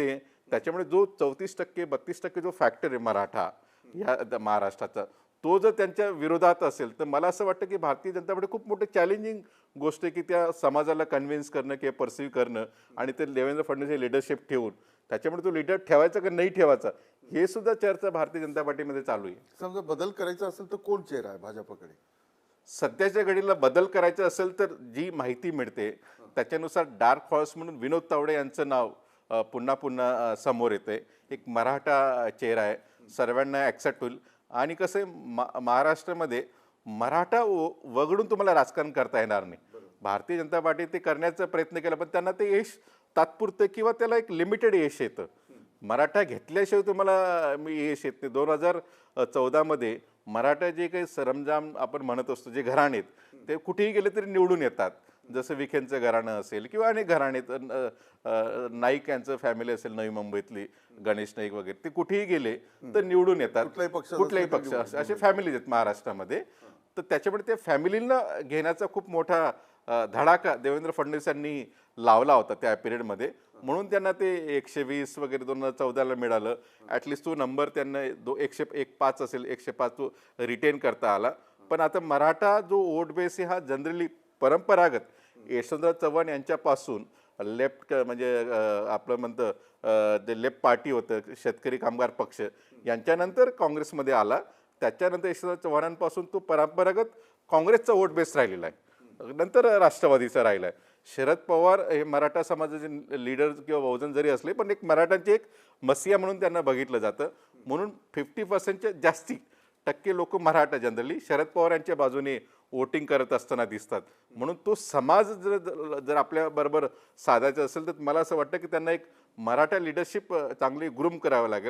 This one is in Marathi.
ते त्याच्यामुळे जो चौतीस टक्के बत्तीस टक्के जो फॅक्टर आहे मराठा या महाराष्ट्राचा तो जर त्यांच्या विरोधात असेल तर मला असं वाटतं की भारतीय जनता पार्टी खूप मोठं चॅलेंजिंग गोष्ट आहे की त्या समाजाला कन्व्हिन्स करणं किंवा परसिव्ह करणं आणि ते देवेंद्र फडणवीस हे लिडरशिप ठेवून त्याच्यामुळे तो लिडर ठेवायचा का नाही ठेवायचा हे सुद्धा चर्चा भारतीय जनता पार्टीमध्ये चालू आहे. समजा बदल करायचा असेल तर कोण चेहरा आहे भाजपकडे? सध्याच्या घडीला बदल करायचा असेल तर जी माहिती मिळते त्याच्यानुसार डार्क हॉर्स म्हणून विनोद तावडे यांचं नाव पुन्हा पुन्हा समोर येते एक मराठा चेहरा आहे. सर्वांना ॲक्सेप्ट होईल. आणि कसं आहे मा महाराष्ट्रामध्ये मराठा व- वगळून तुम्हाला राजकारण करता येणार नाही. भारतीय जनता पार्टी ते करण्याचा प्रयत्न केला पण त्यांना ते यश तात्पुरतं किंवा त्याला एक लिमिटेड यश येतं. मराठा घेतल्याशिवाय तुम्हाला मी यश येत नाही. दोन हजार चौदामध्ये मराठा जे काही सरंजाम आपण म्हणत असतो जे घराण आहेत ते कुठेही गेले तरी निवडून येतात. जसं विखेंचं घराणं असेल किंवा अनेक घराणे अ, नाईक यांचं फॅमिली असेल नवी मुंबईतली गणेश नाईक वगैरे ते कुठेही गेले तर निवडून येतात. कुठल्याही असले पक्ष तरी असे- फॅमिलीज आहेत महाराष्ट्रामध्ये. तर त्याच्यामुळे त्या फॅमिलीला घेण्याचा खूप मोठा धडाका देवेंद्र फडणवीस यांनी लावला होता त्या पिरियडमध्ये म्हणून त्यांना ते एकशे वीस वगैरे दोन हजार चौदाला मिळालं. ॲटलिस्ट तो नंबर त्यांना दो एकशे एक पाच असेल एकशे पाच तो रिटेन करता आला. पण आता मराठा जो वोट बेस आहे हा जनरली परंपरागत यशवंतराव चव्हाण यांच्यापासून लेफ्ट म्हणजे आपलं म्हणतं जे ते लेफ्ट पार्टी होतं शेतकरी कामगार पक्ष यांच्यानंतर काँग्रेसमध्ये आला. त्याच्यानंतर यशवंतराव चव्हाणांपासून तो परंपरागत काँग्रेसचा वोट बेस राहिलेला आहे. नंतर राष्ट्रवादीचा राहिला आहे शरद पवार हे मराठा समाजाचे लीडर किंवा बहुजन जरी असले पण एक मराठांची एक मसिया म्हणून त्यांना बघितलं जातं. म्हणून फिफ्टी पर्सेंटच्या जास्ती टक्के लोक मराठा जनरली. शरद पवार यांच्या बाजूने वोटिंग करत असताना दिसतात. म्हणून तो समाज जर जर आपल्याबरोबर साधायचा असेल तर मला असं वाटतं की त्यांना एक मराठा लिडरशिप चांगली ग्रूम करावं लागेल.